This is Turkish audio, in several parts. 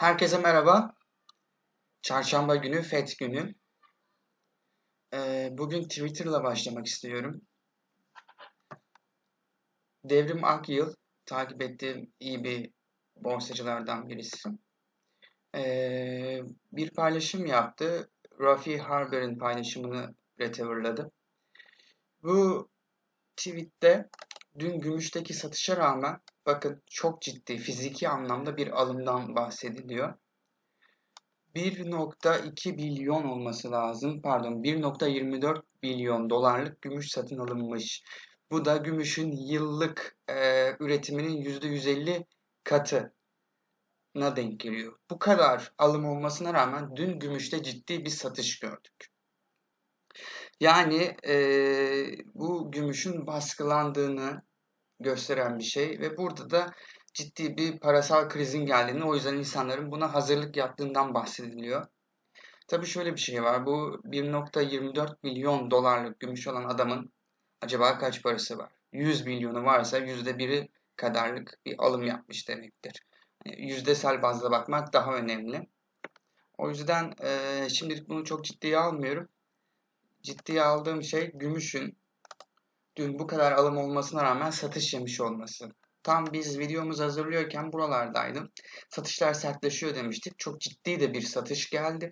Herkese merhaba. Çarşamba günü FED günü. Ee, bugün Twitter'la başlamak istiyorum. Devrim Akyıl, takip ettiğim iyi bir borsacılardan birisi. Ee, bir paylaşım yaptı. Rafi Harber'in paylaşımını retweetladı. Bu tweette dün gümüşteki satışa rağmen bakın çok ciddi fiziki anlamda bir alımdan bahsediliyor. 1.2 milyon olması lazım. Pardon 1.24 milyon dolarlık gümüş satın alınmış. Bu da gümüşün yıllık e, üretiminin %150 katına denk geliyor. Bu kadar alım olmasına rağmen dün gümüşte ciddi bir satış gördük. Yani e, bu gümüşün baskılandığını gösteren bir şey ve burada da ciddi bir parasal krizin geldiğini o yüzden insanların buna hazırlık yaptığından bahsediliyor. Tabii şöyle bir şey var. Bu 1.24 milyon dolarlık gümüş olan adamın acaba kaç parası var? 100 milyonu varsa %1'i kadarlık bir alım yapmış demektir. Yüzdesel bazda bakmak daha önemli. O yüzden e, şimdilik bunu çok ciddiye almıyorum. Ciddiye aldığım şey gümüşün dün bu kadar alım olmasına rağmen satış yemiş olması. Tam biz videomuzu hazırlıyorken buralardaydım. Satışlar sertleşiyor demiştik. Çok ciddi de bir satış geldi.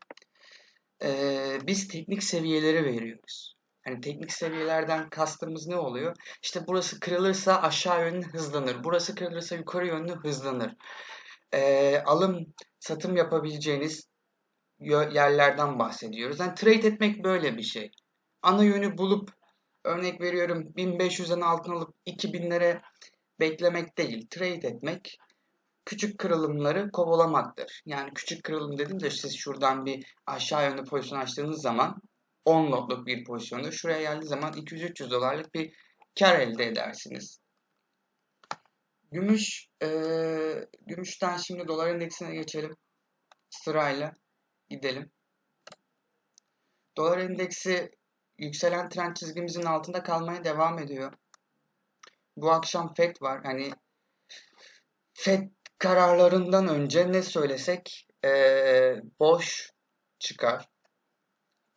Ee, biz teknik seviyeleri veriyoruz. Hani teknik seviyelerden kastımız ne oluyor? İşte burası kırılırsa aşağı yönlü hızlanır. Burası kırılırsa yukarı yönlü hızlanır. Ee, alım, satım yapabileceğiniz yerlerden bahsediyoruz. Yani trade etmek böyle bir şey. Ana yönü bulup örnek veriyorum 1500'den altın alıp 2000'lere beklemek değil, trade etmek küçük kırılımları kovalamaktır. Yani küçük kırılım dedim de siz şuradan bir aşağı yönlü pozisyon açtığınız zaman 10 lotluk bir pozisyonda şuraya geldiği zaman 200-300 dolarlık bir kar elde edersiniz. Gümüş, e, gümüşten şimdi dolar endeksine geçelim. Sırayla gidelim. Dolar endeksi yükselen trend çizgimizin altında kalmaya devam ediyor. Bu akşam FED var. Hani FED kararlarından önce ne söylesek ee, boş çıkar.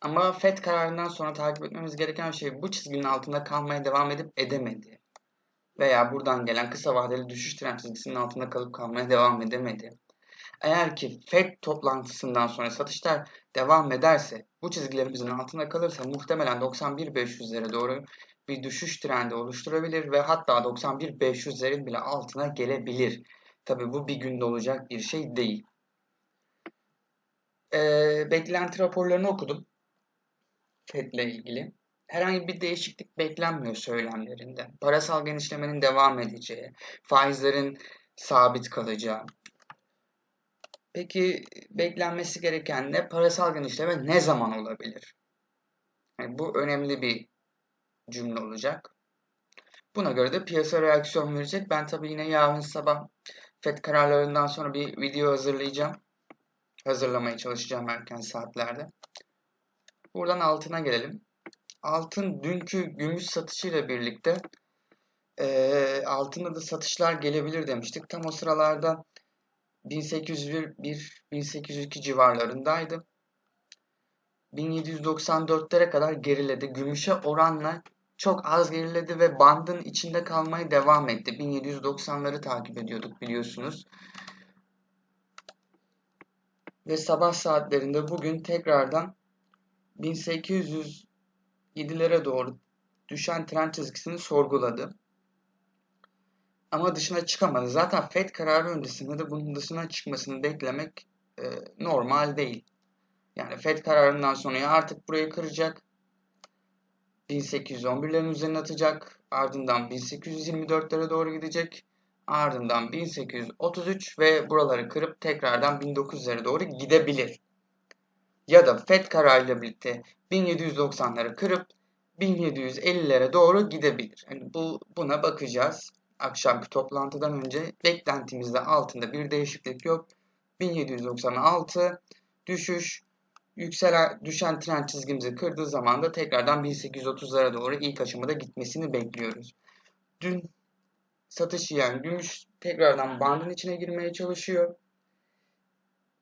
Ama FED kararından sonra takip etmemiz gereken şey bu çizginin altında kalmaya devam edip edemedi. Veya buradan gelen kısa vadeli düşüş trend çizgisinin altında kalıp kalmaya devam edemedi. Eğer ki FED toplantısından sonra satışlar devam ederse, bu çizgilerimizin altında kalırsa muhtemelen 91.500'lere doğru bir düşüş trendi oluşturabilir ve hatta 91.500'lerin bile altına gelebilir. Tabi bu bir günde olacak bir şey değil. Ee, beklenti raporlarını okudum. FED ile ilgili. Herhangi bir değişiklik beklenmiyor söylemlerinde. Parasal genişlemenin devam edeceği, faizlerin sabit kalacağı, Peki beklenmesi gereken ne? Parasal genişleme ne zaman olabilir? Yani bu önemli bir cümle olacak. Buna göre de piyasa reaksiyon verecek. Ben tabii yine yarın sabah FED kararlarından sonra bir video hazırlayacağım. Hazırlamaya çalışacağım erken saatlerde. Buradan altına gelelim. Altın dünkü gümüş satışıyla birlikte e, altında da satışlar gelebilir demiştik. Tam o sıralarda 1801-1802 civarlarındaydı. 1794'lere kadar geriledi. Gümüşe oranla çok az geriledi ve bandın içinde kalmaya devam etti. 1790'ları takip ediyorduk biliyorsunuz. Ve sabah saatlerinde bugün tekrardan 1807'lere doğru düşen trend çizgisini sorguladı. Ama dışına çıkamadı. Zaten FED kararı öncesinde de bunun dışına çıkmasını beklemek e, normal değil. Yani FED kararından sonra ya artık burayı kıracak. 1811'lerin üzerine atacak. Ardından 1824'lere doğru gidecek. Ardından 1833 ve buraları kırıp tekrardan 1900'lere doğru gidebilir. Ya da FED kararıyla birlikte 1790'ları kırıp 1750'lere doğru gidebilir. Yani bu buna bakacağız akşamki toplantıdan önce beklentimizde altında bir değişiklik yok. 1796 düşüş yükselen düşen trend çizgimizi kırdığı zaman da tekrardan 1830'lara doğru ilk aşamada gitmesini bekliyoruz. Dün satış yiyen gümüş tekrardan bandın içine girmeye çalışıyor.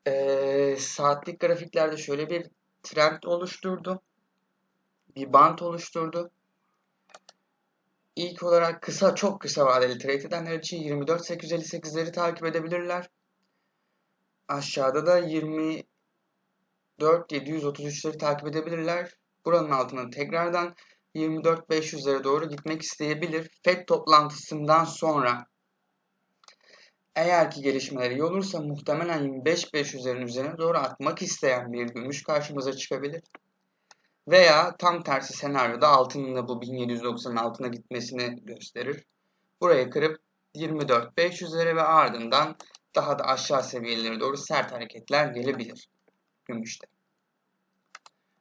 Ee, saatlik grafiklerde şöyle bir trend oluşturdu. Bir bant oluşturdu. İlk olarak kısa, çok kısa vadeli trade edenler için 24.858'leri takip edebilirler. Aşağıda da 24.733'leri takip edebilirler. Buranın altına tekrardan 24.500'lere doğru gitmek isteyebilir. FED toplantısından sonra eğer ki gelişmeler iyi olursa muhtemelen 25.500'lerin üzerine doğru atmak isteyen bir gümüş karşımıza çıkabilir. Veya tam tersi senaryoda altının da bu 1790'ın altına gitmesini gösterir. Burayı kırıp 24.500'lere ve ardından daha da aşağı seviyelere doğru sert hareketler gelebilir gümüşte.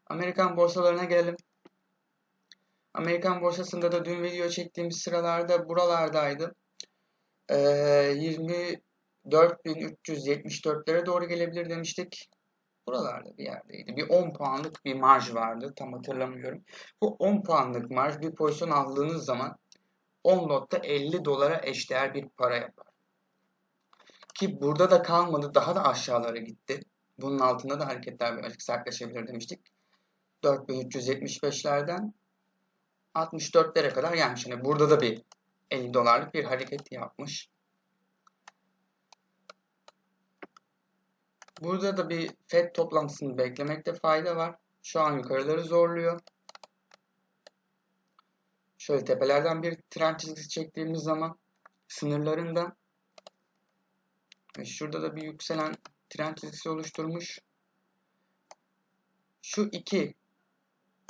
Amerikan borsalarına gelelim. Amerikan borsasında da dün video çektiğimiz sıralarda buralardaydı. Ee, 24.374'lere doğru gelebilir demiştik. Buralarda bir yerdeydi. Bir 10 puanlık bir marj vardı. Tam hatırlamıyorum. Bu 10 puanlık marj bir pozisyon aldığınız zaman 10 lotta 50 dolara eşdeğer bir para yapar. Ki burada da kalmadı. Daha da aşağılara gitti. Bunun altında da hareketler birazcık sertleşebilir demiştik. 4375'lerden 64'lere kadar gelmiş. Yani burada da bir 50 dolarlık bir hareket yapmış. Burada da bir FED toplantısını beklemekte fayda var. Şu an yukarıları zorluyor. Şöyle tepelerden bir trend çizgisi çektiğimiz zaman sınırlarında şurada da bir yükselen trend çizgisi oluşturmuş. Şu iki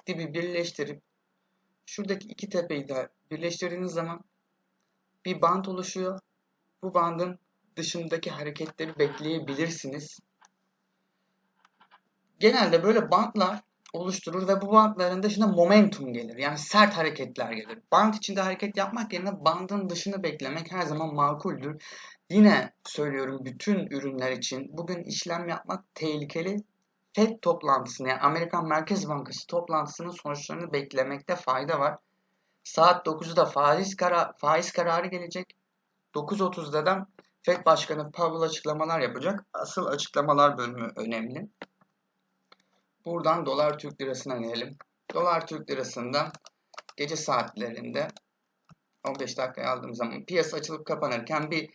dibi birleştirip şuradaki iki tepeyi de birleştirdiğiniz zaman bir band oluşuyor. Bu bandın dışındaki hareketleri bekleyebilirsiniz. Genelde böyle bantlar oluşturur ve bu bantların dışında momentum gelir. Yani sert hareketler gelir. Bant içinde hareket yapmak yerine bandın dışını beklemek her zaman makuldür. Yine söylüyorum bütün ürünler için bugün işlem yapmak tehlikeli. FED toplantısını yani Amerikan Merkez Bankası toplantısının sonuçlarını beklemekte fayda var. Saat 9'da faiz, kara faiz kararı gelecek. 9.30'da da FED Başkanı Powell açıklamalar yapacak. Asıl açıklamalar bölümü önemli. Buradan dolar Türk lirasına gelelim. Dolar Türk lirasında gece saatlerinde 15 dakikaya aldığım zaman piyasa açılıp kapanırken bir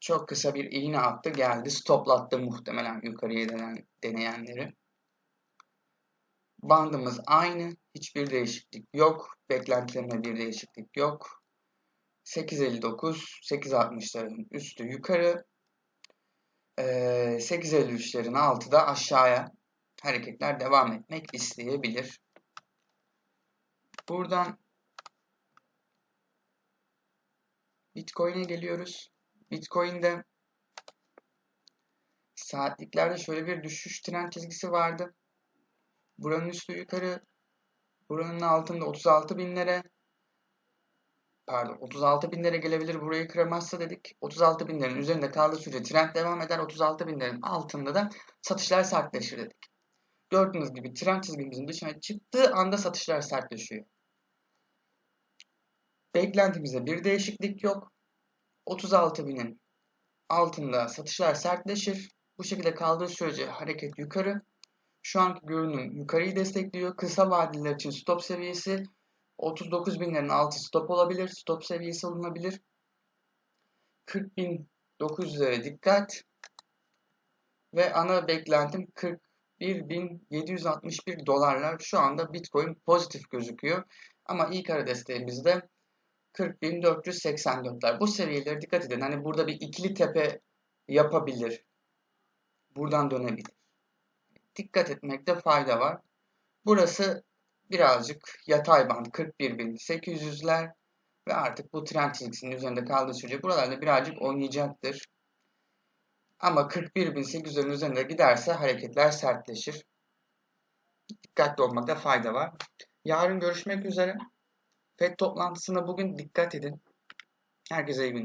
çok kısa bir iğne attı geldi. Stoplattı muhtemelen yukarıya denen, deneyenleri. Bandımız aynı. Hiçbir değişiklik yok. Beklentilerine bir değişiklik yok. 8.59, 8.60'ların üstü yukarı. 8.53'lerin altı da aşağıya hareketler devam etmek isteyebilir. Buradan Bitcoin'e geliyoruz. Bitcoin'de saatliklerde şöyle bir düşüş trend çizgisi vardı. Buranın üstü yukarı, buranın altında 36 binlere, pardon 36 binlere gelebilir burayı kıramazsa dedik. 36 binlerin üzerinde kaldığı sürece trend devam eder. 36 binlerin altında da satışlar sertleşir dedik. Gördüğünüz gibi trend çizgimizin dışına çıktığı anda satışlar sertleşiyor. Beklentimizde bir değişiklik yok. 36 binin altında satışlar sertleşir. Bu şekilde kaldığı sürece hareket yukarı. Şu anki görünüm yukarıyı destekliyor. Kısa vadeliler için stop seviyesi 39 binlerin altı stop olabilir. Stop seviyesi alınabilir. 40 bin 900'lere dikkat. Ve ana beklentim 41.761 dolarlar. Şu anda Bitcoin pozitif gözüküyor. Ama ilk ara desteğimizde 40.484'ler. Bu seviyelere dikkat edin. Hani burada bir ikili tepe yapabilir. Buradan dönebilir. Dikkat etmekte fayda var. Burası birazcık yatay band 41.800'ler ve artık bu trend çizgisinin üzerinde kaldığı sürece buralarda birazcık oynayacaktır. Ama 41.800'lerin üzerinde giderse hareketler sertleşir. Dikkatli olmakta fayda var. Yarın görüşmek üzere. FED toplantısına bugün dikkat edin. Herkese iyi günler.